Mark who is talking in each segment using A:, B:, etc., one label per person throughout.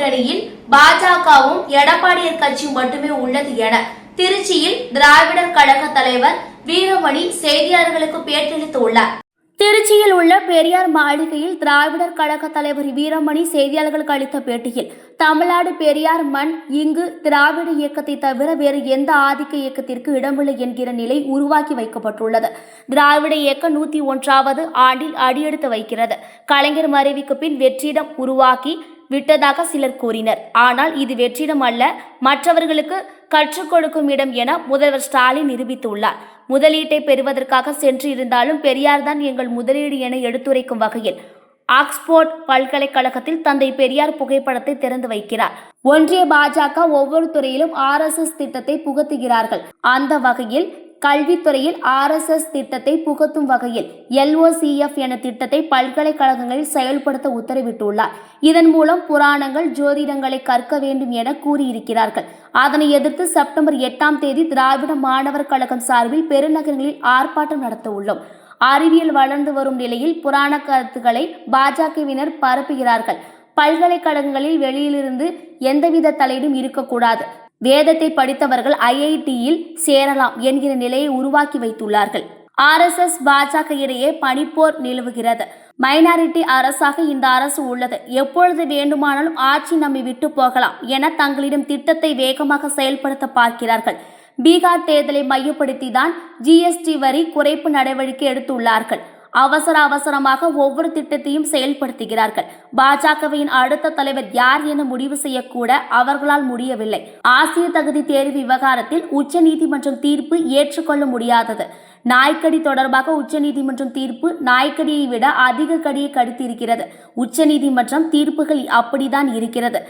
A: கூட்டணியில் பாஜகவும் எடப்பாடியர் கட்சி மட்டுமே உள்ளது என திருச்சியில் திராவிடர் கழக தலைவர் வீரமணி செய்தியாளர்களுக்கு பேட்டியளித்துள்ளார் திருச்சியில் உள்ள பெரியார் மாளிகையில் திராவிடர் கழக தலைவர் வீரமணி செய்தியாளர்களுக்கு அளித்த பேட்டியில் தமிழ்நாடு பெரியார் மண் இங்கு திராவிட இயக்கத்தை தவிர வேறு எந்த ஆதிக்க இயக்கத்திற்கு இடமில்லை என்கிற நிலை உருவாக்கி வைக்கப்பட்டுள்ளது. திராவிட இயக்கம் நூத்தி ஒன்றாவது ஆண்டில் அடியெடுத்து வைக்கிறது. கலைஞர் மறைவுக்கு பின் வெற்றிடம் உருவாக்கி விட்டதாக சிலர் கூறினர். ஆனால் இது வெற்றிடம் அல்ல மற்றவர்களுக்கு கற்றுக் கொடுக்கும் இடம் என முதல்வர் ஸ்டாலின் நிரூபித்துள்ளார். முதலீட்டை பெறுவதற்காக சென்று இருந்தாலும் பெரியார்தான் எங்கள் முதலீடு என எடுத்துரைக்கும் வகையில் ஆக்ஸ்போர்ட் பல்கலைக்கழகத்தில் தந்தை பெரியார் புகைப்படத்தை திறந்து வைக்கிறார். ஒன்றிய பாஜக ஒவ்வொரு துறையிலும் ஆர்எஸ்எஸ் திட்டத்தை புகுத்துகிறார்கள். அந்த வகையில் கல்வித்துறையில் ஆர்எஸ்எஸ் திட்டத்தை புகுத்தும் வகையில் எல்ஓசிஎஃப் என திட்டத்தை பல்கலைக்கழகங்களில் செயல்படுத்த உத்தரவிட்டுள்ளார். இதன் மூலம் புராணங்கள் ஜோதிடங்களை கற்க வேண்டும் என கூறியிருக்கிறார்கள். அதனை எதிர்த்து செப்டம்பர் எட்டாம் தேதி திராவிட மாணவர் கழகம் சார்பில் பெருநகரங்களில் ஆர்ப்பாட்டம் நடத்த உள்ளோம் அறிவியல் வளர்ந்து வரும் நிலையில் புராண கருத்துக்களை பாஜகவினர் பரப்புகிறார்கள். பல்கலைக்கழகங்களில் வெளியிலிருந்து எந்தவித தலையீடும் இருக்கக்கூடாது. வேதத்தை படித்தவர்கள் ஐஐடியில் சேரலாம் என்கிற நிலையை உருவாக்கி வைத்துள்ளார்கள். ஆர்எஸ்எஸ் பாஜக இடையே பனிப்போர் நிலவுகிறது. மைனாரிட்டி அரசாக இந்த அரசு உள்ளது. எப்பொழுது வேண்டுமானாலும் ஆட்சி நம்மை விட்டு போகலாம் என தங்களிடம் திட்டத்தை வேகமாக செயல்படுத்த பார்க்கிறார்கள். பீகார் தேர்தலை மையப்படுத்தி தான் ஜிஎஸ்டி வரி குறைப்பு நடவடிக்கை எடுத்துள்ளார்கள். அவசர அவசரமாக ஒவ்வொரு திட்டத்தையும் செயல்படுத்துகிறார்கள். பாஜகவின் அடுத்த தலைவர் யார் என முடிவு செய்யக்கூட அவர்களால் முடியவில்லை. ஆசிய தகுதி தேர்வு விவகாரத்தில் உச்சநீதிமன்றம் தீர்ப்பு ஏற்றுக்கொள்ள முடியாதது. நாய்க்கடி தொடர்பாக உச்சநீதிமன்றம் தீர்ப்பு நாய்க்கடியை விட அதிக கடியை கடித்திருக்கிறது. உச்சநீதிமன்றம் தீர்ப்புகள் அப்படிதான் இருக்கிறது.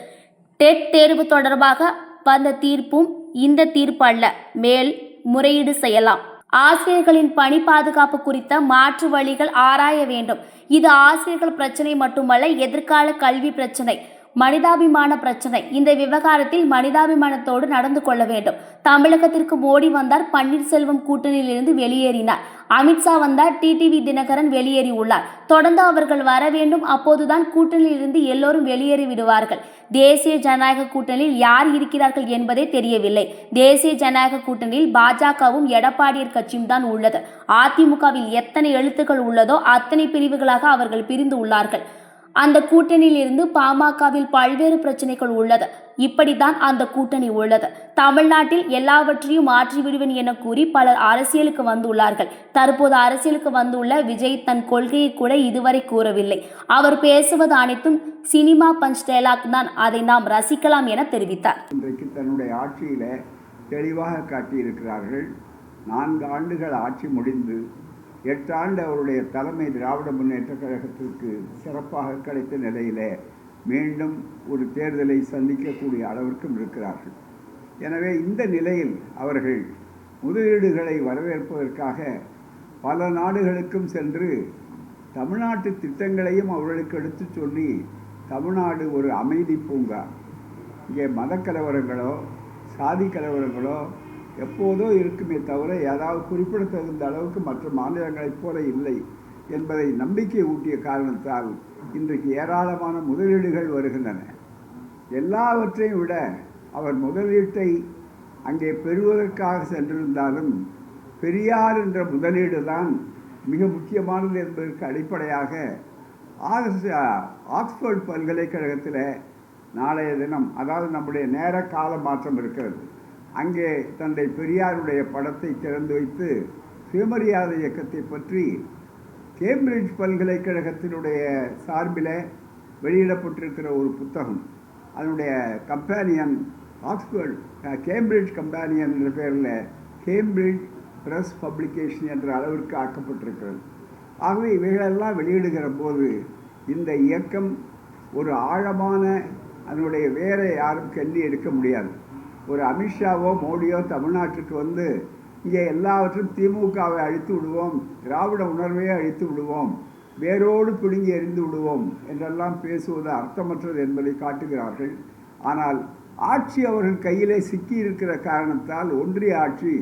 A: டெட் தேர்வு தொடர்பாக வந்த தீர்ப்பும் இந்த தீர்ப்பு அல்ல மேல் முறையீடு செய்யலாம். ஆசிரியர்களின் பணி பாதுகாப்பு குறித்த மாற்று வழிகள் ஆராய வேண்டும். இது ஆசிரியர்கள் பிரச்சனை மட்டுமல்ல எதிர்கால கல்வி பிரச்சனை. மனிதாபிமான பிரச்சனை. இந்த விவகாரத்தில் மனிதாபிமானத்தோடு நடந்து கொள்ள வேண்டும். தமிழகத்திற்கு மோடி வந்தார் பன்னீர்செல்வம் கூட்டணியிலிருந்து வெளியேறினார். அமித்ஷா வந்தார் டிடிவி தினகரன் வெளியேறி உள்ளார் தொடர்ந்து அவர்கள் வர வேண்டும் அப்போதுதான் கூட்டணியிலிருந்து எல்லோரும் வெளியேறி விடுவார்கள். தேசிய ஜனநாயக கூட்டணியில் யார் இருக்கிறார்கள் என்பதே தெரியவில்லை. தேசிய ஜனநாயக கூட்டணியில் பாஜகவும் எடப்பாடியர் கட்சியும் தான் உள்ளது. அதிமுகவில் எத்தனை எழுத்துக்கள் உள்ளதோ அத்தனை பிரிவுகளாக அவர்கள் பிரிந்து உள்ளார்கள். அந்த கூட்டணியில் இருந்து பாமகவில் பல்வேறு பிரச்சனைகள் உள்ளது. இப்படித்தான் அந்த கூட்டணி உள்ளது. தமிழ்நாட்டில் எல்லாவற்றையும் மாற்றி விடுவேன் என கூறி பலர் அரசியலுக்கு வந்துள்ளார்கள். தற்போது அரசியலுக்கு வந்துள்ள விஜய் தன் கொள்கையை கூட இதுவரை கூறவில்லை. அவர் பேசுவது அனைத்தும் சினிமா பஞ்ச் டயலாக் தான். அதை நாம் ரசிக்கலாம் என தெரிவித்தார்.
B: இன்றைக்கு தன்னுடைய ஆட்சியில தெளிவாக காட்டியிருக்கிறார்கள். நான்கு ஆண்டுகள் ஆட்சி முடிந்து எட்டு ஆண்டு அவருடைய தலைமை திராவிட முன்னேற்ற கழகத்திற்கு சிறப்பாக கிடைத்த நிலையில் மீண்டும் ஒரு தேர்தலை சந்திக்கக்கூடிய அளவிற்கும் இருக்கிறார்கள். எனவே இந்த நிலையில் அவர்கள் முதலீடுகளை வரவேற்பதற்காக பல நாடுகளுக்கும் சென்று தமிழ்நாட்டு திட்டங்களையும் அவர்களுக்கு எடுத்து சொல்லி தமிழ்நாடு ஒரு அமைதி பூங்கா. இங்கே மத கலவரங்களோ சாதி கலவரங்களோ எப்போதோ இருக்குமே தவிர ஏதாவது குறிப்பிடத்தகுந்த அளவுக்கு மற்ற மாநிலங்களைப் போல இல்லை என்பதை நம்பிக்கை ஊட்டிய காரணத்தால் இன்றைக்கு ஏராளமான முதலீடுகள் வருகின்றன. எல்லாவற்றையும் விட அவர் முதலீட்டை அங்கே பெறுவதற்காக சென்றிருந்தாலும் பெரியார் என்ற முதலீடு தான் மிக முக்கியமானது என்பதற்கு அடிப்படையாக ஆக்ஸ் ஆக்ஸ்போர்ட் பல்கலைக்கழகத்தில் நாளைய தினம் அதாவது நம்முடைய நேர கால மாற்றம் இருக்கிறது. அங்கே தந்தை பெரியாருடைய படத்தை திறந்து வைத்து சுயமரியாதை இயக்கத்தை பற்றி கேம்பிரிட்ஜ் பல்கலைக்கழகத்தினுடைய சார்பில் வெளியிடப்பட்டிருக்கிற ஒரு புத்தகம். அதனுடைய கம்பேனியன் ஆக்ஸ்போர்ட் கேம்பிரிட்ஜ் கம்பேனியன் என்ற பெயரில் கேம்பிரிட்ஜ் ப்ரெஸ் பப்ளிகேஷன் என்ற அளவிற்கு ஆக்கப்பட்டிருக்கிறது. ஆகவே இவைகளெல்லாம் வெளியிடுகிற போது இந்த இயக்கம் ஒரு ஆழமான அதனுடைய வேரை யாரும் கல்வி எடுக்க முடியாது. ஒரு அமித்ஷாவோ மோடியோ தமிழ்நாட்டுக்கு வந்து இங்கே எல்லாவற்றும் திமுகவை அழித்து விடுவோம் திராவிட உணர்வையே அழித்து விடுவோம் வேரோடு பிடுங்கி எறிந்து விடுவோம் என்றெல்லாம் பேசுவது அர்த்தமற்றது என்பதை காட்டுகிறார்கள். ஆனால் ஆட்சி அவர்கள் கையிலே சிக்கி இருக்கிற காரணத்தால் ஒன்றிய ஆட்சி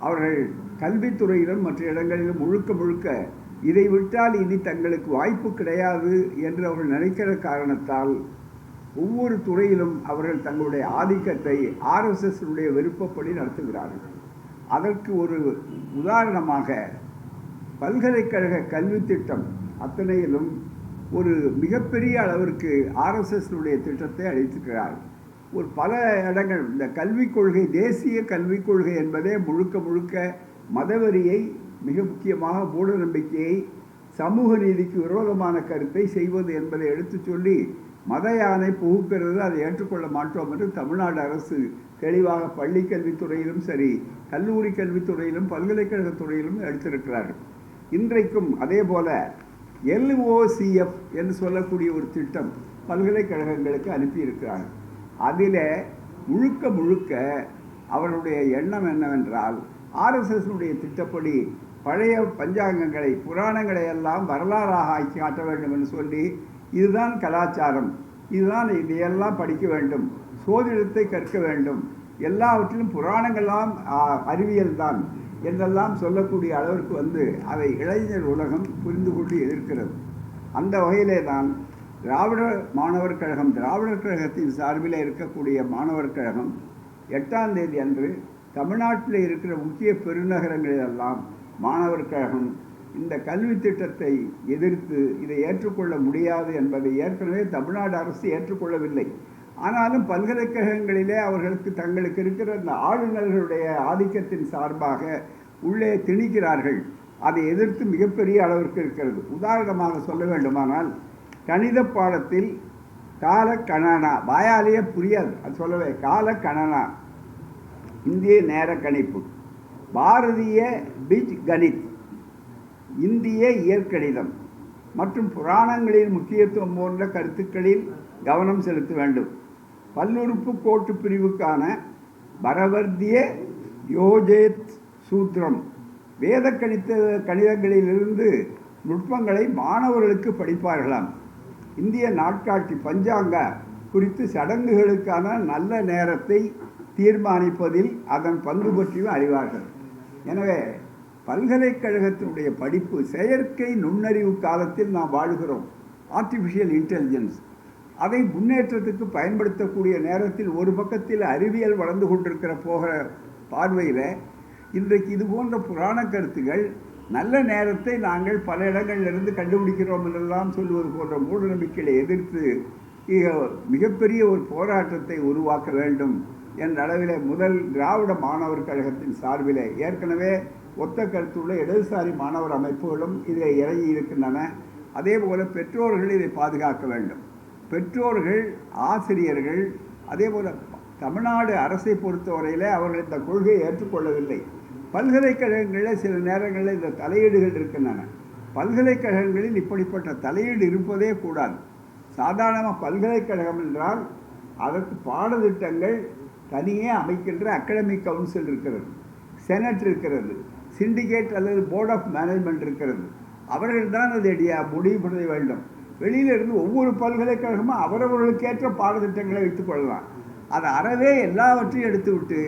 B: அவர்கள் கல்வித்துறையிலும் மற்ற இடங்களிலும் முழுக்க முழுக்க இதை விட்டால் இனி தங்களுக்கு வாய்ப்பு கிடையாது என்று அவர்கள் நினைக்கிற காரணத்தால் ஒவ்வொரு துறையிலும் அவர்கள் தங்களுடைய ஆதிக்கத்தை ஆர்எஸ்எஸ்னுடைய விருப்பப்படி நடத்துகிறார்கள். அதற்கு ஒரு உதாரணமாக பல்கலைக்கழக கல்வி திட்டம் அத்தனையிலும் ஒரு மிகப்பெரிய அளவிற்கு ஆர்எஸ்எஸ்னுடைய திட்டத்தை அளித்திருக்கிறார். ஒரு பல இடங்கள் இந்த கல்விக் கொள்கை தேசிய கல்விக் கொள்கை என்பதே முழுக்க முழுக்க மதவெறியை மிக முக்கியமாக மூட நம்பிக்கையை சமூக நீதிக்கு விரோதமான கருத்தை செய்வது என்பதை எடுத்துச் சொல்லி மத யானை புகுக்கிறது அதை ஏற்றுக்கொள்ள மாட்டோம் என்று தமிழ்நாடு அரசு தெளிவாக பள்ளி கல்வித்துறையிலும் சரி கல்லூரி கல்வித்துறையிலும் பல்கலைக்கழக துறையிலும் எடுத்திருக்கிறார்கள். இன்றைக்கும் அதே போல எல்ஓசிஎஃப் என்று சொல்லக்கூடிய ஒரு திட்டம் பல்கலைக்கழகங்களுக்கு அனுப்பியிருக்கிறார்கள். அதில் முழுக்க முழுக்க அவருடைய எண்ணம் என்னவென்றால் ஆர்எஸ்எஸ்னுடைய திட்டப்படி பழைய பஞ்சாங்கங்களை புராணங்களை எல்லாம் வரலாறாக ஆக்கி காட்ட வேண்டும் என்று சொல்லி இதுதான் கலாச்சாரம். இதுதான் இதையெல்லாம் படிக்க வேண்டும். சோதிடத்தை கற்க வேண்டும். எல்லாவற்றிலும் புராணங்கள்லாம் அறிவியல் தான் என்றெல்லாம் சொல்லக்கூடிய அளவிற்கு வந்து அதை இளைஞர் உலகம் புரிந்து கொண்டு எதிர்க்கிறது. அந்த வகையிலே தான் திராவிடர் மாணவர் கழகம் திராவிடர் கழகத்தின் சார்பில் இருக்கக்கூடிய மாணவர் கழகம் எட்டாம் தேதி அன்று தமிழ்நாட்டில் இருக்கிற முக்கிய பெருநகரங்களிலெல்லாம் மாணவர் கழகம் இந்த கல்வி திட்டத்தை எதிர்த்து இதை ஏற்றுக்கொள்ள முடியாது என்பதை ஏற்கனவே தமிழ்நாடு அரசு ஏற்றுக்கொள்ளவில்லை. ஆனாலும் பல்கலைக்கழகங்களிலே அவர்களுக்கு தங்களுக்கு இருக்கிற அந்த ஆளுநர்களுடைய ஆதிக்கத்தின் சார்பாக உள்ளே திணிக்கிறார்கள். அதை எதிர்த்து மிகப்பெரிய அளவிற்கு இருக்கிறது. உதாரணமாக சொல்ல வேண்டுமானால் கணித பாடத்தில் கால கணனா வாயாலேயே புரியாது. அது சொல்லவே கால கணனா இந்திய நேர கணிப்பு. பாரதிய பிஜ் கணித். இந்திய இயற்கணிதம் மற்றும் புராணங்களின் முக்கியத்துவம் போன்ற கருத்துக்களில் கவனம் செலுத்த வேண்டும். பல்லுறுப்பு கோட்டு பிரிவுக்கான பரவர்த்திய யோஜேத் சூத்திரம். வேத கணித கணிதங்களிலிருந்து நுட்பங்களை மாணவர்களுக்கு படிப்பார்களாம். இந்திய நாட்காட்டி பஞ்சாங்க குறித்து சடங்குகளுக்கான நல்ல நேரத்தை தீர்மானிப்பதில் அதன் பங்கு பற்றியும் அறிவார்கள். எனவே பல்கலைக்கழகத்தினுடைய படிப்பு செயற்கை நுண்ணறிவு காலத்தில் நாம் வாழ்கிறோம். ஆர்டிஃபிஷியல் இன்டெலிஜென்ஸ் அதை முன்னேற்றத்துக்கு பயன்படுத்தக்கூடிய நேரத்தில் ஒரு பக்கத்தில் அறிவியல் வளர்ந்து கொண்டிருக்கிற போகிற பார்வையில் இன்றைக்கு இது போன்ற புராண கருத்துகள் நல்ல நேரத்தை நாங்கள் பல இடங்களிலிருந்து கண்டுபிடிக்கிறோம் என்றெல்லாம் சொல்லுவது போன்ற மூடநம்பிக்கைகளை எதிர்த்து மிகப்பெரிய ஒரு போராட்டத்தை உருவாக்க வேண்டும் என்ற அளவில் முதல் திராவிட மாணவர் கழகத்தின் சார்பில் ஏற்கனவே ஒத்த கருத்துள்ள இடதுசாரி மாணவர் அமைப்புகளும் இதில் இறங்கி இருக்கின்றன. அதே போல் பெற்றோர்கள் இதை பாதுகாக்க வேண்டும். பெற்றோர்கள் ஆசிரியர்கள் அதே போல் தமிழ்நாடு அரசை பொறுத்தவரையில் அவர்கள் இந்த கொள்கையை ஏற்றுக்கொள்ளவில்லை. பல்கலைக்கழகங்களில் சில நேரங்களில் இந்த தலையீடுகள் இருக்கின்றன. பல்கலைக்கழகங்களில் இப்படிப்பட்ட தலையீடு இருப்பதே கூடாது. சாதாரணமாக பல்கலைக்கழகம் என்றால் அதற்கு பாடத்திட்டங்கள் தனியே அமைக்கின்ற அகாடமிக் கவுன்சில் இருக்கிறது செனட் இருக்கிறது. சிண்டிகேட் அல்லது போர்ட் ஆஃப் மேனேஜ்மெண்ட் இருக்கிறது. அவர்கள் தான் அதை முடிவு பண்ண வேண்டும். வெளியிலிருந்து ஒவ்வொரு பல்கலைக்கழகமும் அவரவர்களுக்கேற்ற பாடத்திட்டங்களை வைத்துக் கொள்ளலாம். அது அறவே எல்லாவற்றையும் எடுத்துவிட்டு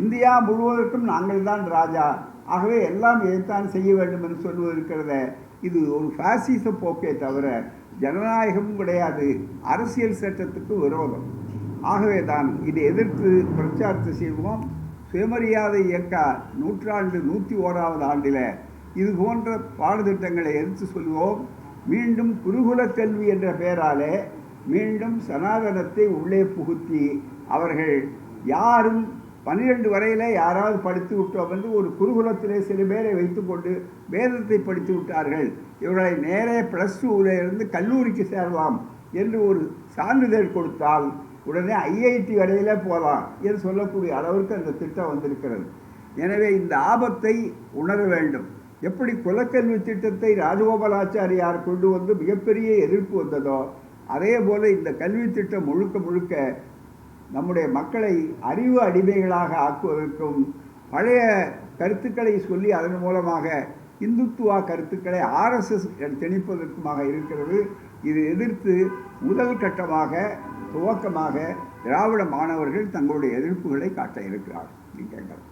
B: இந்தியா முழுவதற்கும் நாங்கள் தான் ராஜா. ஆகவே எல்லாம் இதைத்தான் செய்ய வேண்டும் என்று சொல்வது இருக்கிறத இது ஒரு ஃபேசிச போக்கே தவிர ஜனநாயகமும் கிடையாது. அரசியல் சட்டத்துக்கு விரோதம். ஆகவே தான் இதை எதிர்த்து பிரச்சாரத்தை செய்வோம். சுயமரியாதை இயக்க நூற்றாண்டு நூற்றி ஓராவது ஆண்டில் இது போன்ற பாடத்திட்டங்களை எடுத்து சொல்வோம். மீண்டும் குருகுல கல்வி என்ற பெயராலே மீண்டும் சனாதனத்தை உள்ளே புகுத்தி அவர்கள் யாரும் பன்னிரெண்டு வரையில் யாராவது படித்து விட்டோம் என்று ஒரு குருகுலத்திலே சில பேரை வைத்துக்கொண்டு வேதத்தை படித்து விட்டார்கள். இவர்களை நேரே ப்ளஸ் டூவிலிருந்து கல்லூரிக்கு சேரலாம் என்று ஒரு சான்றிதழ் கொடுத்தால் உடனே ஐஐடி வரையிலே போகலாம் என்று சொல்லக்கூடிய அளவிற்கு அந்த திட்டம் வந்திருக்கிறது. எனவே இந்த ஆபத்தை உணர வேண்டும். எப்படி குலக்கல்வி திட்டத்தை ராஜகோபாலாச்சாரியார் கொண்டு வந்து மிகப்பெரிய எதிர்ப்பு வந்ததோ அதே போல் இந்த கல்வி திட்டம் முழுக்க முழுக்க நம்முடைய மக்களை அறிவு அடிமைகளாக ஆக்குவதற்கும் பழைய கருத்துக்களை சொல்லி அதன் மூலமாக இந்துத்துவா கருத்துக்களை ஆர்எஸ்எஸ் திணிப்பதற்குமாக இருக்கிறது. இது எதிர்த்து முதல் கட்டமாக துவக்கமாக திராவிட மாணவர்கள் தங்களுடைய எதிர்ப்புகளை காட்ட இருக்கிறார்கள் நீங்கள்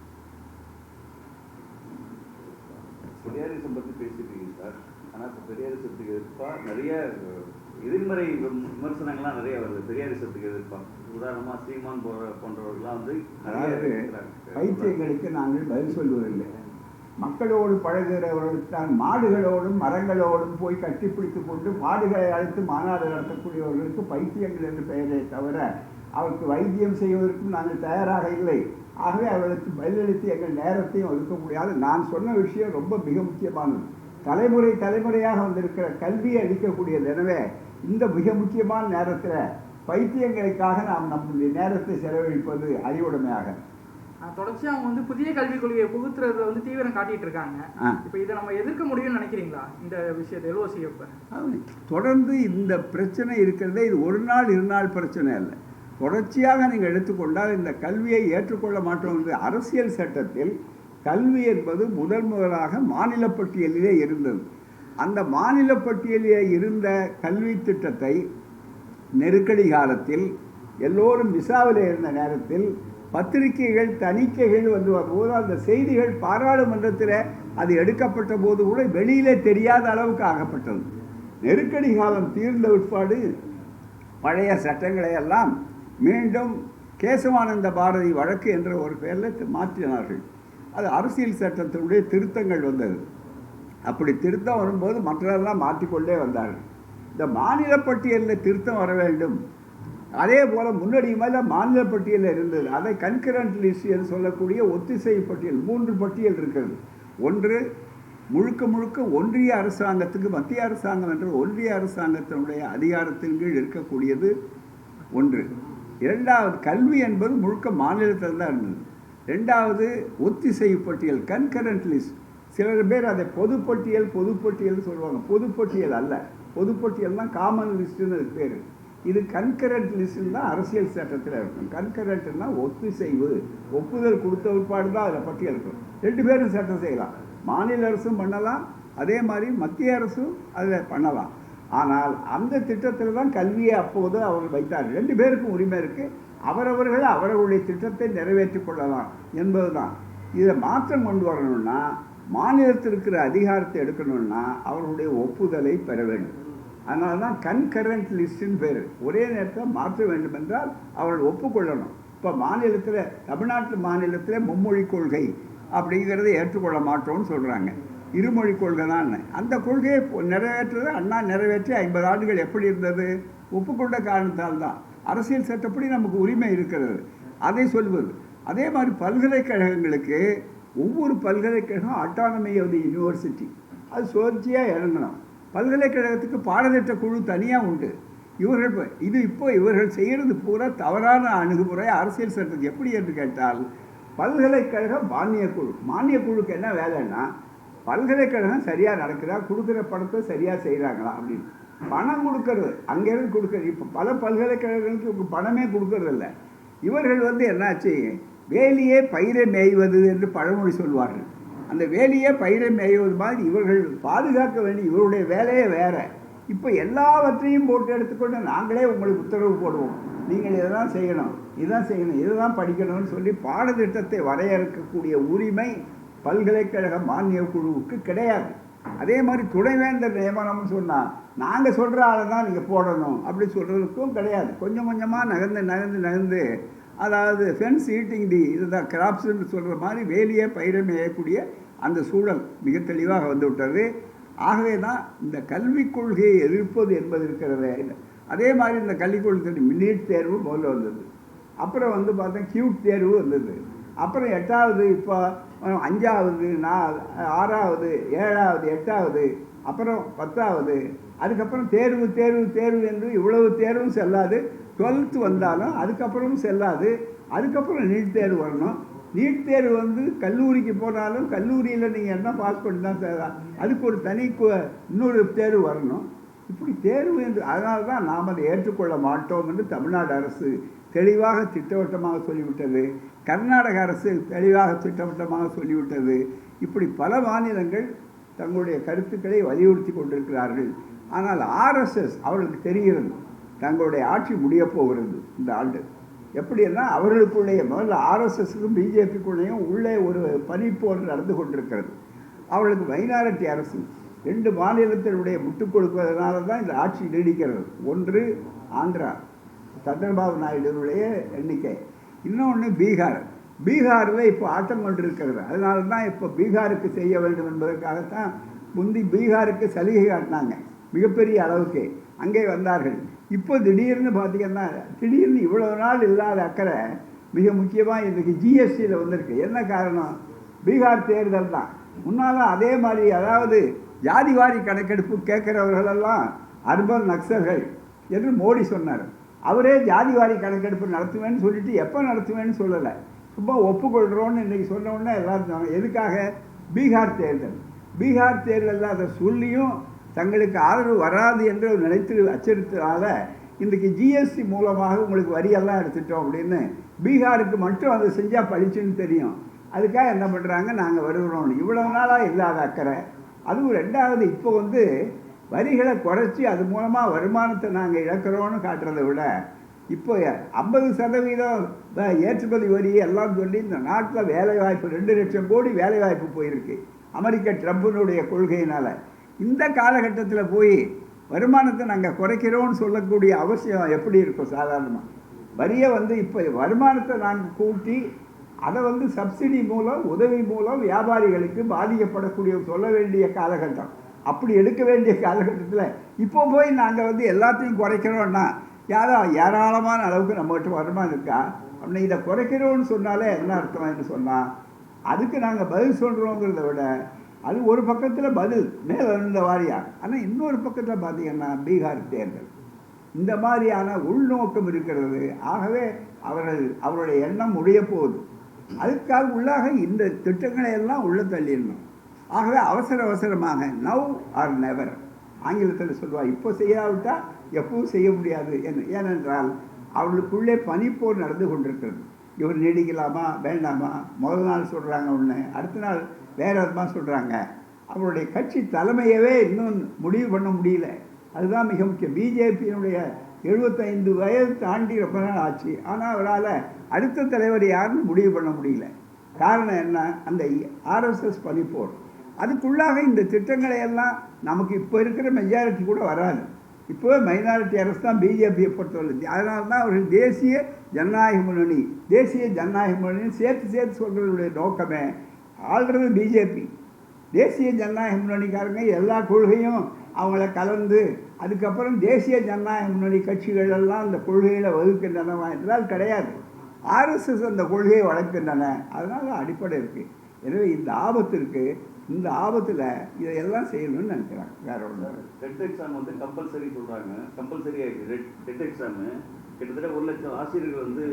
C: பெரியாரிசம் பற்றி பேசிட்டு சார். ஆனால் இப்போ பெரியாரிசத்துக்கு எதிர்ப்பாக நிறைய எதிர்மறை விம- விமர்சனங்கள்லாம் நிறைய வருது. பெரியாரிசத்துக்கு எதிர்ப்பாங்க உதாரணமா சீமான் போன்ற போன்றவர்கள்லாம் வந்து
B: அதாவது. பைத்தியங்களுக்கு நாங்கள் பதில் சொல்வதில்லை. மக்களோடு பழகுகிறவர்களுக்கு தான் மாடுகளோடும் மரங்களோடும் போய் கட்டிப்பிடித்து கொண்டு மாடுகளை அழைத்து மாநாடு நடத்தக்கூடியவர்களுக்கு பைத்தியங்கள் என்று பெயரே தவிர அவருக்கு வைத்தியம் செய்வதற்கும் நாங்கள் தயாராக இல்லை. ஆகவே அவர்களுக்கு பதிலளித்து எங்கள் நேரத்தையும் ஒதுக்க முடியாது. நான் சொன்ன விஷயம் ரொம்ப மிக முக்கியமானது. தலைமுறை தலைமுறையாக வந்திருக்கிற கல்வியை அளிக்கக்கூடியது எனவே இந்த மிக முக்கியமான நேரத்தில் பைத்தியங்களுக்காக நாம் நம்முடைய நேரத்தை செலவழிப்பது அறிவுடைமையாக
D: தொடர்ச்சியா அவங்க வந்து புதிய கல்விக் கொள்கையை புகுத்துறதுல வந்து தீவிரம் காட்டிட்டு இருக்காங்க. இப்போ இதை நம்ம எதிர்க்க முடியும்னு நினைக்கிறீங்களா? இந்த விஷயத்தை எல்ஓசி
B: தொடர்ந்து இந்த பிரச்சனை இருக்கிறதே இது ஒரு நாள் இரு நாள் பிரச்சனை அல்ல. தொடர்ச்சியாக நீங்கள் எடுத்துக்கொண்டால் இந்த கல்வியை ஏற்றுக்கொள்ள மாட்டோம் என்று அரசியல் சட்டத்தில் கல்வி என்பது முதல் முதலாக மாநில பட்டியலிலே இருந்தது. அந்த மாநில பட்டியலிலே இருந்த கல்வி திட்டத்தை நெருக்கடி காலத்தில் எல்லோரும் விசாவில் இருந்த நேரத்தில் பத்திரிகைகள் தணிக்கைகள் வந்து வரும்போது அந்த செய்திகள் பாராளுமன்றத்தில் அது எடுக்கப்பட்ட போது கூட வெளியிலே தெரியாத அளவுக்கு ஆகப்பட்டது. நெருக்கடி காலம் தீர்ந்த உட்பாடு பழைய சட்டங்களை எல்லாம் மீண்டும் கேசவானந்த பாரதி வழக்கு என்ற ஒரு பெயரில் மாற்றினார்கள். அது அரசியல் சட்டத்தினுடைய திருத்தங்கள் வந்தது. அப்படி திருத்தம் வரும்போது மற்றதெல்லாம் மாற்றிக்கொண்டே வந்தார்கள். இந்த மாநில பட்டியலில் திருத்தம் வர வேண்டும். அதே போல் முன்னாடி மேலே மாநில பட்டியலில் இருந்தது. அதை கன்கரண்ட் லிஸ்ட் என்று சொல்லக்கூடிய ஒத்திசை பட்டியல் மூன்று பட்டியல் இருக்கிறது. ஒன்று முழுக்க முழுக்க ஒன்றிய அரசாங்கத்துக்கு மத்திய அரசாங்கம் என்ற ஒன்றிய அரசாங்கத்தினுடைய அதிகாரத்தின் கீழ் இருக்கக்கூடியது ஒன்று. இரண்டாவது கல்வி என்பது முழுக்க மாநிலத்தில் தான் இருந்தது. ரெண்டாவது ஒத்திசைவு பட்டியல் கன்கரண்ட் லிஸ்ட் சில பேர் அதை பொதுப்பட்டியல் பொதுப்பட்டியல்னு சொல்லுவாங்க. பொதுப்பட்டியல் அல்ல. பொதுப்பட்டியல் தான் காமன் லிஸ்ட்டுன்னு பேர். இது கன்கரண்ட் லிஸ்ட்னு தான் அரசியல் சட்டத்தில் இருக்கும். கன்கரண்ட்னா ஒத்திசைவு ஒப்புதல் கொடுத்த உட்பாடு தான் அதில் பட்டியல் இருக்கும். ரெண்டு பேரும் சட்டம் செய்யலாம். மாநில அரசும் பண்ணலாம் அதே மாதிரி மத்திய அரசும் அதில் பண்ணலாம். ஆனால் அந்த திட்டத்தில் தான் கல்வியை அப்போது அவர்கள் வைத்தார் ரெண்டு பேருக்கும் உரிமை இருக்குது அவரவர்கள் அவர்களுடைய திட்டத்தை நிறைவேற்றிக் கொள்ளலாம் என்பதுதான். இதை மாற்றம் கொண்டு வரணும்னா மாநிலத்தில் இருக்கிற அதிகாரத்தை எடுக்கணும்னா அவர்களுடைய ஒப்புதலை பெற வேண்டும். அதனால தான் கன்கரண்ட் லிஸ்ட்டுன்னு பேர். ஒரே நேரத்தில் மாற்ற வேண்டும் என்றால் அவர்கள் ஒப்புக்கொள்ளணும். இப்போ மாநிலத்தில் தமிழ்நாட்டு மாநிலத்தில் மும்மொழி கொள்கை அப்படிங்கிறத ஏற்றுக்கொள்ள மாட்டோம்னு சொல்கிறாங்க இருமொழி கொள்கை தான் அந்த கொள்கையை பொ- நிறைவேற்றுறது அண்ணா நிறைவேற்றி ஐம்பது ஆண்டுகள் எப்படி இருந்தது? ஒப்புக்கொண்ட காரணத்தால் தான் அரசியல் சட்டப்படி நமக்கு உரிமை இருக்கிறது. அதை சொல்வது. அதே மாதிரி பல்கலைக்கழகங்களுக்கு ஒவ்வொரு பல்கலைக்கழகம் அட்டானமி ஆஃப் தி யூனிவர்சிட்டி. அது சுழற்சியாக இறங்கணும். பல்கலைக்கழகத்துக்கு பாடத்திட்ட குழு தனியாக உண்டு. இவர்கள் இப்போ இது இப்போ இவர்கள் செய்கிறது பூரா தவறான அணுகுமுறை அரசியல் சட்டத்துக்கு எப்படி என்று கேட்டால் பல்கலைக்கழக மானிய குழு. மானிய குழுக்கு என்ன வேலைன்னா பல்கலைக்கழகம் சரியாக நடக்குதா கொடுக்குற பணத்தை சரியாக செய்கிறாங்களா அப்படின்னு. பணம் கொடுக்கறது அங்கேருந்து கொடுக்கறது. இப்போ பல பல்கலைக்கழகங்களுக்கு பணமே கொடுக்கறதில்ல. இவர்கள் வந்து என்னாச்சு வேலியே பயிரை மேய்வது என்று பழமொழி சொல்வார்கள். அந்த வேலியே பயிரை மேய்வது மாதிரி இவர்கள் பாதுகாக்க வேண்டிய இவருடைய வேலையே வேற. இப்போ எல்லாவற்றையும் போட்டு எடுத்துக்கொண்டு நாங்களே உங்களுக்கு உத்தரவு போடுவோம். நீங்கள் இதெல்லாம் செய்யணும் இதுதான் செய்யணும் இதுதான் படிக்கணும்னு சொல்லி பாடத்திட்டத்தை வரையறுக்கக்கூடிய உரிமை பல்கலைக்கழக மானிய குழுவுக்கு கிடையாது. அதே மாதிரி துணைவேந்தர் நியமனம்னு சொன்னால் நாங்கள் சொல்கிற ஆளை தான் நீங்கள் போடணும் அப்படி சொல்கிறதுக்கும் கிடையாது. கொஞ்சம் கொஞ்சமாக நகர்ந்து நகர்ந்து நகர்ந்து அதாவது ஃபென்ஸ் ஈட்டிங் டி இதுதான் கிராப்ஸ்ன்னு சொல்கிற மாதிரி வேலையே பயிரை மேயக்கூடிய அந்த சூழல் மிக தெளிவாக வந்து விட்டது. ஆகவே தான் இந்த கல்விக் கொள்கையை எதிர்ப்பது என்பது இருக்கிறதே. அதே மாதிரி இந்த கல்விக் கொள்கை நீட் தேர்வு முதல்ல வந்தது. அப்புறம் வந்து பார்த்தா கியூட் தேர்வு வந்தது. அப்புறம் எட்டாவது இப்போ அஞ்சாவது நான் ஆறாவது ஏழாவது எட்டாவது அப்புறம் பத்தாவது அதுக்கப்புறம் தேர்வு தேர்வு தேர்வு என்று இவ்வளவு தேர்வும் செல்லாது. டுவெல்த்து வந்தாலும் அதுக்கப்புறமும் செல்லாது. அதுக்கப்புறம் நீட் தேர்வு வரணும். நீட் தேர்வு வந்து கல்லூரிக்கு போனாலும் கல்லூரியில் நீங்கள் என்ன பாஸ் பண்ணி தான் சேரலாம் அதுக்கு ஒரு தனி கு- இன்னொரு தேர்வு வரணும். இப்படி தேர்வு என்று அதனால தான் நாம் அதை ஏற்றுக்கொள்ள மாட்டோம் என்று தமிழ்நாடு அரசு தெளிவாக திட்டவட்டமாக சொல்லிவிட்டது. கர்நாடக அரசு தெளிவாக திட்டவட்டமாக சொல்லிவிட்டது. இப்படி பல மாநிலங்கள் தங்களுடைய கருத்துக்களை வலியுறுத்தி கொண்டிருக்கிறார்கள். ஆனால் ஆர்எஸ்எஸ் அவர்களுக்கு தெரிகிறது. தங்களுடைய ஆட்சி முடிய போகிறது இந்த ஆண்டு. எப்படின்னா அவர்களுக்குள்ளேயே முதல்ல ஆர்எஸ்எஸ்க்கும் பிஜேபிக்குள்ளேயும் உள்ளே ஒரு பனிப்போர் நடந்து கொண்டிருக்கிறது. அவர்களுக்கு மைனாரிட்டி அரசு ரெண்டு மாநிலத்தினுடைய முட்டுக் கொடுப்பதனால தான் இந்த ஆட்சி நீடிக்கிறது. ஒன்று ஆந்திரா சந்திரபாபு நாயுடுடைய எண்ணிக்கை. இன்னொன்று பீகார். பீகாரில் இப்போ ஆட்டம் கொண்டிருக்கிறது. அதனால தான் இப்போ பீகாருக்கு செய்ய வேண்டும் என்பதற்காகத்தான் முந்தி பீகாருக்கு சலுகை காட்டினாங்க. மிகப்பெரிய அளவுக்கு அங்கே வந்தார்கள். இப்போ திடீர்னு பார்த்தீங்கன்னா திடீர்னு இவ்வளவு நாள் இல்லாத அக்கறை மிக முக்கியமாக இன்றைக்கு ஜிஎஸ்டியில் வந்திருக்கு. என்ன காரணம்? பீகார் தேர்தல் தான். முன்னால் அதே மாதிரி அதாவது ஜாதிவாரி கணக்கெடுப்பு கேட்குறவர்களெல்லாம் அர்பன் நக்சல்கள் என்று மோடி சொன்னார். அவரே ஜாதிவாரி கணக்கெடுப்பு நடத்துவேன்னு சொல்லிட்டு எப்போ நடத்துவேன்னு சொல்லலை. சும்மா ஒப்புக்கொள்கிறோன்னு இன்றைக்கி சொன்ன உடனே எல்லாரும் எதுக்காக? பீகார் தேர்தல். பீகார் தேர்தலில் அதை சொல்லியும் தங்களுக்கு ஆதரவு வராது என்று நினைத்து அச்சரித்ததால் இன்றைக்கு ஜிஎஸ்டி மூலமாக உங்களுக்கு வரியெல்லாம் எடுத்துட்டோம் அப்படின்னு பீகாருக்கு மட்டும் அதை செஞ்சால் பழிச்சுன்னு தெரியும். அதுக்காக என்ன பண்ணுறாங்க நாங்கள் வருகிறோம். இவ்வளவு நாளாக இல்லாத அக்கறை. அதுவும் ரெண்டாவது இப்போ வந்து வரிகளை குறைச்சி அது மூலமாக வருமானத்தை நாங்கள் இழக்கிறோன்னு காட்டுறதை விட இப்போ ஐம்பது சதவீதம் ஏற்றுமதி வரி எல்லாம் சொல்லி இந்த நாட்டில் வேலைவாய்ப்பு ரெண்டு லட்சம் கோடி வேலைவாய்ப்பு போயிருக்கு. அமெரிக்க ட்ரம்ப்பினுடைய கொள்கையினால். இந்த காலகட்டத்தில் போய் வருமானத்தை நாங்கள் குறைக்கிறோம்னு சொல்லக்கூடிய அவசியம் எப்படி இருக்கும் சாதாரணமாக வரியை வந்து இப்போ வருமானத்தை நாங்கள் கூட்டி அதை வந்து சப்சிடி மூலம் உதவி மூலம் வியாபாரிகளுக்கு பாதிக்கப்படக்கூடிய சொல்ல வேண்டிய காலகட்டம். அப்படி எடுக்க வேண்டிய காலகட்டத்தில் இப்போ போய் நாங்கள் வந்து எல்லாத்தையும் குறைக்கிறோன்னா யாரோ ஏராளமான அளவுக்கு நம்மகிட்ட வருமானம் இருக்கா? அப்படின்னு இதை குறைக்கிறோன்னு சொன்னாலே என்ன அர்த்தம்னு சொன்னால் அதுக்கு நாங்கள் பதில் சொல்கிறோங்கிறத விட அது ஒரு பக்கத்தில் பதில் மேலே இருந்த வாரியாக ஆனால் இன்னொரு பக்கத்தில் பார்த்தீங்கன்னா பீகார் தேர்தல். இந்த மாதிரியான உள்நோக்கம் இருக்கிறது. ஆகவே அவர்கள் அவருடைய எண்ணம் முடிய போகுது. அதுக்காக உள்ளாக இந்த திட்டங்களை எல்லாம் உள்ள தள்ளிடணும். ஆகவே அவசர அவசரமாக நவ் ஆர் நெவர் ஆங்கிலத்தில் சொல்லுவாள் இப்போ செய்யாவிட்டால் எப்பவும் செய்ய முடியாது என்ன ஏனென்றால் அவர்களுக்குள்ளே பனிப்போர் நடந்து கொண்டிருக்கிறது. இவர் நீடிக்கலாமா வேண்டாமா? முதல் நாள் சொல்கிறாங்க ஒன்று அடுத்த நாள் வேறு விதமாக சொல்கிறாங்க அவருடைய கட்சி தலைமையவே இன்னும் முடிவு பண்ண முடியல. அதுதான் மிக முக்கியம். பிஜேபியினுடைய எழுபத்தைந்து வயது தாண்டி ரொம்ப நாள் ஆச்சு. ஆனால் அவரால் அடுத்த தலைவர் யாருன்னு முடிவு பண்ண முடியல. காரணம் என்ன? அந்த ஆர்எஸ்எஸ் பனிப்போர் அதுக்குள்ளாக இந்த திட்டங்களை எல்லாம் நமக்கு இப்போ இருக்கிற மெஜாரிட்டி கூட வராது. இப்போவே மைனாரிட்டி அரசு தான் பிஜேபியை பொறுத்தவரை அதனால தான் அவர்கள் தேசிய ஜனநாயக முன்னணி தேசிய ஜனநாயக முன்னணி சேர்த்து சேர்த்து சொல்கிறதுடைய நோக்கமே ஆள்றது பிஜேபி தேசிய ஜனநாயக முன்னணிக்காரங்க எல்லா கொள்கையும் அவங்கள கலந்து அதுக்கப்புறம் தேசிய ஜனநாயக முன்னணி கட்சிகள் எல்லாம் அந்த கொள்கைகளை வகுக்கின்றனவா என்றால் கிடையாது. ஆர்எஸ்எஸ் அந்த கொள்கையை வளர்க்கின்றன. அதனால் அடிப்படை இருக்குது எனவே இந்த ஆபத்து இருக்குது இந்த ஆபத்தில் இதையெல்லாம் செய்யணும்னு நினைக்கிறாங்க வேற ஒன்று
C: டெட் எக்ஸாம் வந்து கம்பல்சரி சொல்கிறாங்க கம்பல்சரி ஆயிடுச்சு. TET exam. கிட்டத்தட்ட ஒரு லட்சம் ஆசிரியர்கள் வந்து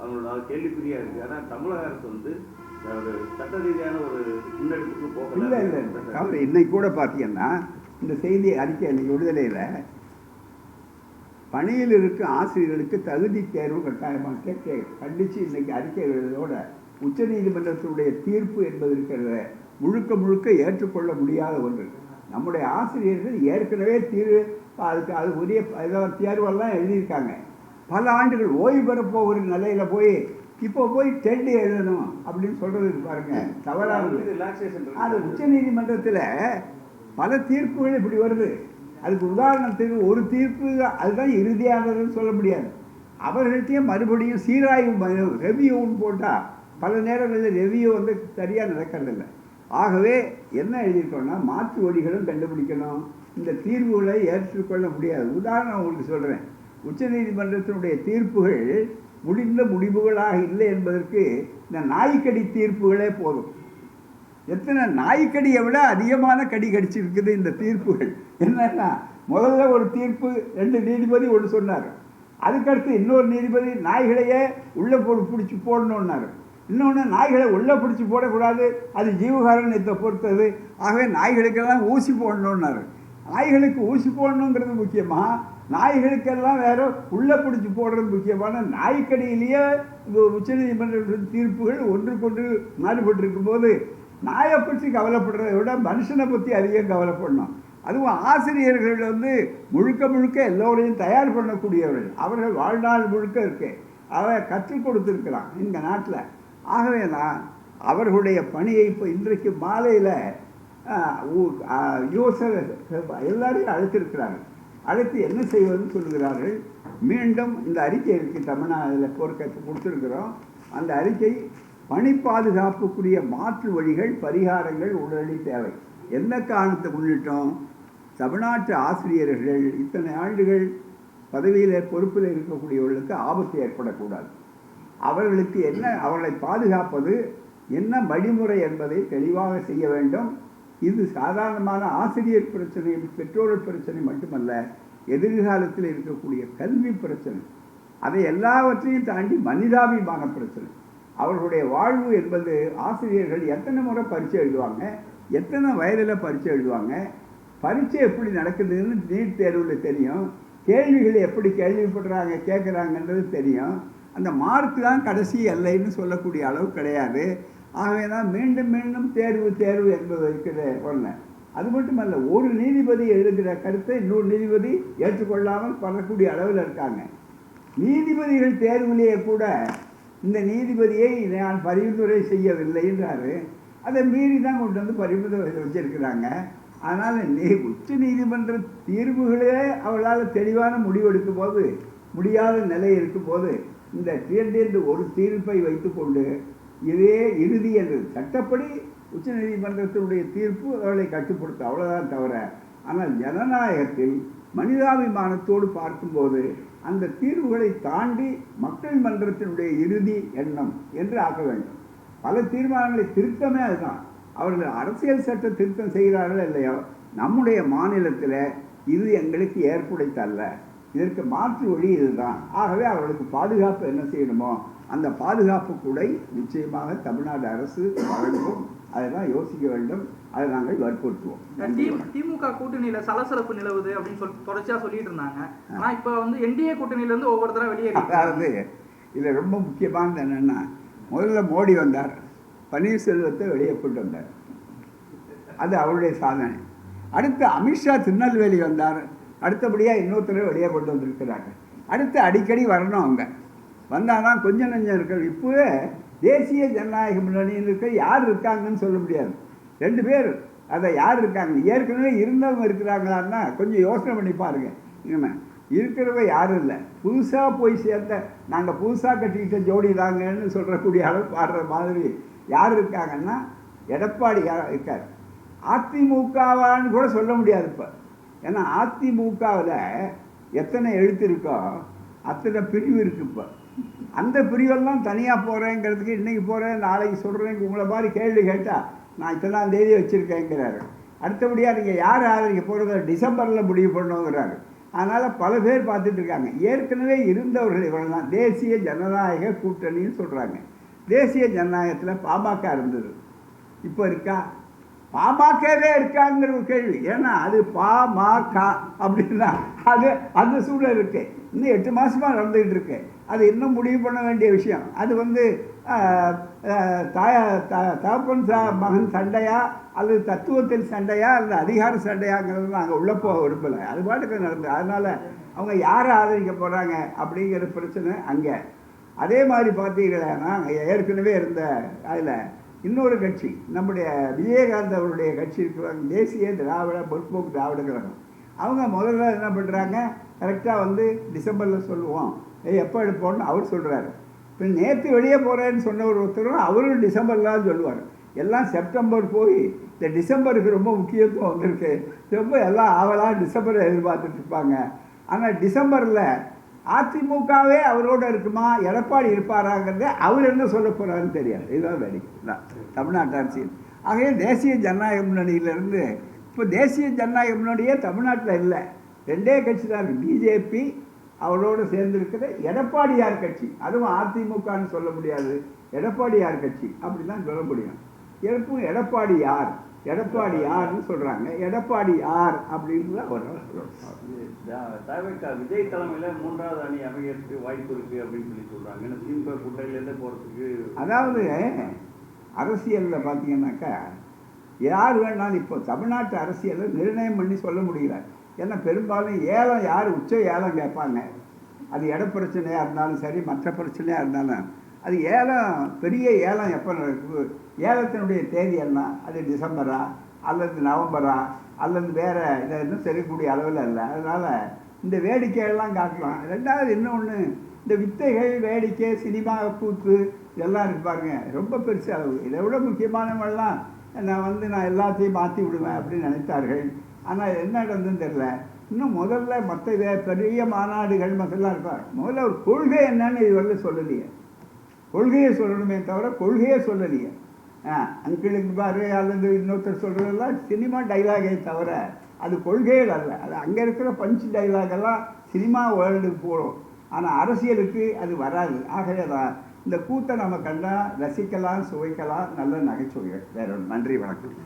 C: அவங்களோட கேள்விக்குறியாக இருக்குது ஆனால் தமிழக அரசு வந்து ஒரு
B: இல்லை இல்லை இன்னைக்கு கூட பார்த்தீங்கன்னா இந்த செய்தி அறிக்கை இன்னைக்கு விடுதலையில் பணியில் இருக்கும் ஆசிரியர்களுக்கு தகுதி தேர்வு கட்டாயமாக கேட்க கண்டித்து இன்னைக்கு அறிக்கை எழுதுவதோட உச்சநீதிமன்றத்தினுடைய தீர்ப்பு என்பது இருக்கிறத முழுக்க முழுக்க ஏற்றுக்கொள்ள முடியாத ஒன்று நம்முடைய ஆசிரியர்கள் ஏற்கனவே தீர்வு அதுக்கு அது உரிய தேர்வெல்லாம் எழுதியிருக்காங்க. பல ஆண்டுகள் ஓய்வு பெறப்போகிற நிலையில் போய் இப்போ போய் டெட் எழுதணும் அப்படின்னு சொல்கிறது பாருங்க தவறானது.
C: ரிலாக்ஸேஷன்
B: அது உச்சநீதிமன்றத்தில் பல தீர்ப்புகள் இப்படி வருது. அதுக்கு உதாரணத்துக்கு ஒரு தீர்ப்பு அதுதான் இறுதியானதுன்னு சொல்ல முடியாது. அவர்கள்ட்டையும் மறுபடியும் சீராய்வு ரெவியூன்னு போட்டால் பல நேரங்களில் ரெவியூ வந்து சரியாக நடக்கிறதில்ல. ஆகவே என்ன எழுதியிருக்கோம்னா மாற்று வழிகளும் கண்டுபிடிக்கணும். இந்த தீர்வுகளை ஏற்றுக்கொள்ள முடியாது. உதாரணம் உங்களுக்கு சொல்கிறேன் உச்சநீதிமன்றத்தினுடைய தீர்ப்புகள் முடிந்த முடிவுகளாக இல்லை என்பதற்கு இந்த நாய்க்கடி தீர்ப்புகளே போதும். எத்தனை நாய்க்கடியை விட அதிகமான கடி கடிச்சிருக்குது இந்த தீர்ப்புகள். என்னன்னா முதல்ல ஒரு தீர்ப்பு ரெண்டு நீதிபதி ஒன்று சொன்னார். அதுக்கடுத்து இன்னொரு நீதிபதி நாய்களையே உள்ளே போ பிடிச்சி போடணுன்னாரு இன்னொன்று நாய்களை உள்ளே பிடிச்சி போடக்கூடாது. அது ஜீவகாரணத்தை பொறுத்தது. ஆகவே நாய்களுக்கெல்லாம் ஊசி போடணுன்னாரு நாய்களுக்கு ஊசி போடணுங்கிறது முக்கியமாக நாய்களுக்கெல்லாம் வேற உள்ளே பிடிச்சி போடுறது முக்கியமான நாய்க்கடியிலேயே உச்சநீதிமன்ற தீர்ப்புகள் ஒன்றுக்கொன்று மாறுபட்டு இருக்கும்போது நாயை பற்றி கவலைப்படுறதை விட மனுஷனை பற்றி அதிகம் கவலைப்படணும். அதுவும் ஆசிரியர்கள் வந்து முழுக்க முழுக்க எல்லோரையும் தயார் பண்ணக்கூடியவர்கள். அவர்கள் வாழ்நாள் முழுக்க இருக்கு. அவன் கற்றுக் கொடுத்துருக்கிறான் இந்த நாட்டில். ஆகவே தான் அவர்களுடைய பணியை இப்போ இன்றைக்கு மாலையில் யோசனை எல்லாரையும் அழைத்திருக்கிறாங்க அடுத்து என்ன செய்வதுன்னு சொல்லுகிறார்கள். மீண்டும் இந்த அறிக்கை இருக்குது தமிழ்நாட்டில் பொறுக்க கொடுத்துருக்குறோம். அந்த அறிக்கை பணி பாதுகாப்புக்குரிய மாற்று வழிகள் பரிகாரங்கள் உடனடி தேவை. எந்த காரணத்தை முன்னிட்டோம்? தமிழ்நாட்டு ஆசிரியர்கள் இத்தனை ஆண்டுகள் பதவியில் பொறுப்பில் இருக்கக்கூடியவர்களுக்கு ஆபத்து ஏற்படக்கூடாது. அவர்களுக்கு என்ன அவர்களை பாதுகாப்பது என்ன வழிமுறை என்பதை தெளிவாக செய்ய வேண்டும். இது சாதாரணமான ஆசிரியர் பிரச்சனை பெற்றோர்கள் பிரச்சனை மட்டுமல்ல எதிர்காலத்தில் இருக்கக்கூடிய கல்வி பிரச்சனை. அதை எல்லாவற்றையும் தாண்டி மனிதாபிமான பிரச்சனை. அவர்களுடைய வாழ்வு என்பது ஆசிரியர்கள் எத்தனை முறை பரீட்சை எழுதுவாங்க எத்தனை வயதில் பரீட்சை எழுதுவாங்க பரீட்சை எப்படி நடக்குதுன்னு நீட் தேர்வில் தெரியும் கேள்விகள் எப்படி கேள்விப்படுறாங்க கேட்குறாங்கன்றது தெரியும். அந்த மார்க் தான் கடைசி எல்லைன்னு சொல்லக்கூடிய அளவு கிடையாது. ஆகவே தான் மீண்டும் மீண்டும் தேர்வு தேர்வு என்பது இருக்கிற ஒன்று அது மட்டுமல்ல ஒரு நீதிபதி எழுதுகிற கருத்தை இன்னொரு நீதிபதி ஏற்றுக்கொள்ளாமல் பண்ணக்கூடிய அளவில் இருக்காங்க. நீதிபதிகள் தேர்விலேயே கூட இந்த நீதிபதியை நான் பரிந்துரை செய்யவில்லை என்றார். அதை மீறி தான் கொண்டு வந்து பரிந்துரை வச்சிருக்கிறாங்க. அதனால் நீ உச்ச நீதிமன்ற தீர்வுகளே அவளால் தெளிவான முடிவெடுக்கும் போது முடியாத நிலை இருக்கும்போது இந்த தீர்ந்து ஒரு தீர்ப்பை வைத்துக்கொண்டு இதே இறுதி என்று சட்டப்படி உச்சநீதிமன்றத்தினுடைய தீர்ப்பு அவர்களை கட்டுப்படுத்தும் அவ்வளோதான் தவிர ஆனால் ஜனநாயகத்தில் மனிதாபிமானத்தோடு பார்க்கும்போது அந்த தீர்வுகளை தாண்டி மக்கள் மன்றத்தினுடைய இறுதி எண்ணம் என்று ஆக்க வேண்டும். பல தீர்மானங்களை திருத்தமே அதுதான். அவர்கள் அரசியல் சட்ட திருத்தம் செய்கிறார்கள் இல்லையோ நம்முடைய மாநிலத்தில் இது எங்களுக்கு ஏற்புடைத்தல்ல. இதற்கு மாற்று வழி இதுதான். ஆகவே அவர்களுக்கு பாதுகாப்பு என்ன செய்யணுமோ அந்த பாதுகாப்பு கூடை நிச்சயமாக தமிழ்நாடு அரசு வழங்கும். அதெல்லாம் யோசிக்க வேண்டும். அதை நாங்கள் வற்புறுத்துவோம்.
D: திமுக கூட்டணியில சலசலப்பு நிலவுது அப்படின்னு சொல்லி தொடர்ச்சியா சொல்லிட்டு இருந்தாங்க. ஆனா இப்ப வந்து என்டிஏ கூட்டணியில இருந்து ஒவ்வொருத்தரா வெளியேறி
B: அதாவது இதில் ரொம்ப முக்கியமானது என்னென்னா முதல்ல மோடி வந்தார். பன்னீர்செல்வத்தை வெளியே கொண்டு வந்தார். அது அவருடைய சாதனை. அடுத்து அமித்ஷா திருநெல்வேலி வந்தார். அடுத்தபடியாக இன்னொருத்தரை வெளியே கொண்டு வந்திருக்கிறாங்க அடுத்து அடிக்கடி வரணும் அவங்க. வந்தால் தான் கொஞ்சம் நஞ்சம் இருக்கிற இப்போவே தேசிய ஜனநாயக முன்னணியில் இருக்க யார் இருக்காங்கன்னு சொல்ல முடியாது. ரெண்டு பேர். அதை யார் இருக்காங்க? ஏற்கனவே இருந்தவங்க இருக்கிறாங்களான்னா கொஞ்சம் யோசனை பண்ணி பாருங்க. என்ன இருக்கிறவங்க யாரும் இல்லை. புதுசாக போய் சேர்ந்த நாங்கள் புதுசாக கட்டிக்கிட்ட ஜோடி தாங்கன்னு சொல்கிறக்கூடிய அளவு பாடுற மாதிரி யார் இருக்காங்கன்னா எடப்பாடி இருக்கார்? அதிமுகவான்னு கூட சொல்ல முடியாது இப்போ. ஏன்னா அதிமுகவில் எத்தனை எழுத்து இருக்கோ அத்தனை பிரிவு இருக்குது இப்போ. அந்த பிரிவெல்லாம் தனியாக போகிறேங்கிறதுக்கு இன்றைக்கி போகிறேன் நாளைக்கு சொல்கிறேன் உங்களை மாதிரி கேள்வி கேட்டால் நான் இத்தனாம் தேதி வச்சுருக்கேங்கிறாரு. அடுத்தபடியாக நீங்கள் யார் ஆதரிக்க போகிறத டிசம்பரில் முடிவு பண்ணுங்கிறாரு. அதனால் பல பேர் பார்த்துட்டு இருக்காங்க ஏற்கனவே இருந்தவர்கள் தான் தேசிய ஜனநாயக கூட்டணின்னு சொல்கிறாங்க தேசிய ஜனநாயகத்தில் பாமக இருந்தது. இப்போ இருக்கா? பாமகவே இருக்காங்கிற ஒரு கேள்வி. ஏன்னா அது பாமக அப்படின்னா அது அந்த சூழல் இருக்கு. இன்னும் எட்டு மாதமாக நடந்துகிட்டு இருக்கேன் அது இன்னும் முடிவு பண்ண வேண்டிய விஷயம். அது வந்து ஆஹ், தாய த- தகப்பன் சா மகன் சண்டையா அல்லது தத்துவத்தில் சண்டையா அல்லது அதிகார சண்டையாங்கிறது நாங்கள் உள்ள போக விரும்பலை. அது பாட்டுக்கு நடந்தது அதனால் அவங்க யாரை ஆதரிக்க போகிறாங்க அப்படிங்கிற பிரச்சனை அங்கே. அதே மாதிரி பார்த்தீங்கன்னா ஏற்கனவே இருந்த அதில் இன்னொரு கட்சி நம்முடைய விஜயகாந்த் அவருடைய கட்சி இருக்கிறாங்க தேசிய திராவிட முற்போக்கு திராவிட கழகம். அவங்க முதல்ல என்ன பண்ணுறாங்க கரெக்டாக வந்து டிசம்பரில் சொல்லுவோம். எப்போ எடுப்போம்னு அவர் சொல்கிறாரு இப்போ நேற்று வெளியே போகிறேன்னு சொன்ன ஒரு ஒருத்தரும் அவரும் டிசம்பர்லாம் சொல்லுவார். எல்லாம் செப்டம்பர் போய் இந்த டிசம்பருக்கு ரொம்ப முக்கியத்துவம் வந்திருக்கு. ரொம்ப எல்லாம் ஆவலாக டிசம்பரை எதிர்பார்த்துட்ருப்பாங்க ஆனால் டிசம்பரில் அதிமுகவே அவரோட இருக்குமா? எடப்பாடி இருப்பாராங்கிறத அவர் என்ன சொல்ல போகிறாருன்னு தெரியாது. இதுதான் வேடிக்கை இதான் தமிழ்நாட்டு அரசியல். ஆகவே தேசிய ஜனநாயக முன்னணியிலேருந்து இப்போ தேசிய ஜனநாயக முன்னணியே தமிழ்நாட்டில் இல்லை. ரெண்டே கட்சி தான் பிஜேபி அவரோடு சேர்ந்திருக்கிற எடப்பாடியார் கட்சி. அதுவும் அதிமுகன்னு சொல்ல முடியாது. எடப்பாடியார் கட்சி. அப்படி தான் சொல்ல முடியும். எனக்கும் எடப்பாடி யார் எடப்பாடி யார்னு சொல்கிறாங்க எடப்பாடி யார் அப்படின்னு
C: தாவேக்கா விஜய் தலைமையில மூன்றாவது அணி அமையறதுக்கு வாய்ப்பு இருக்கு அப்படின்னு சொல்லி சொல்றாங்க. ஏன்னா திமுக கூட்டணியிலேருந்து போறதுக்கு
B: அதாவது அரசியலில் பார்த்தீங்கன்னாக்கா யார் வேணாலும் இப்போ தமிழ்நாட்டு அரசியலை நிர்ணயம் பண்ணி சொல்ல முடியல ஏன்னா பெரும்பாலும் ஏலம் யார்? உச்ச ஏலம் கேட்பாங்க. அது இட பிரச்சனையாக இருந்தாலும் சரி மற்ற பிரச்சனையாக இருந்தாலும். அது ஏலம் பெரிய ஏலம் எப்போ நடக்குது? ஏலத்தினுடைய தேதி என்ன? அது டிசம்பரா? அல்லது நவம்பரா? அல்லது வேறு இதை இன்னும் செல்லக்கூடிய அளவில் இல்லை அதனால் இந்த வேடிக்கையெல்லாம் காட்டலாம் ரெண்டாவது இன்னொன்று இந்த வித்தைகள் வேடிக்கை சினிமா கூத்து இதெல்லாம் இருப்பாருங்க ரொம்ப பெருசு அளவு இதை விட முக்கியமானவங்கள்லாம் நான் வந்து நான் எல்லாத்தையும் மாற்றி விடுவேன் அப்படின்னு நினைத்தார்கள். ஆனால் என்ன நடந்ததுன்னு தெரில இன்னும் முதல்ல மற்ற வே- பெரிய மாநாடுகள் மற்றெல்லாம் இருப்பாங்க முதல்ல ஒரு கொள்கை என்னன்னு இதுவரை சொல்லலையே. கொள்கையை சொல்லணுமே தவிர கொள்கையே சொல்லலையே. ஆ அங்கிளுக்கு பாரு அல்லது இன்னொருத்தர் சொல்கிறதெல்லாம் சினிமா டைலாகை தவிர அது கொள்கைகள் அல்ல. அது அங்கே இருக்கிற பஞ்சு டைலாகெல்லாம் சினிமா வேர்ல்டுக்கு போகும் ஆனால் அரசியலுக்கு அது வராது. ஆகவே தான் இந்த கூத்தை நம்ம கண்டா ரசிக்கலாம் சுவைக்கலாம் நல்ல நகைச்சுவைகள். வேற ஒன்று நன்றி வணக்கம்.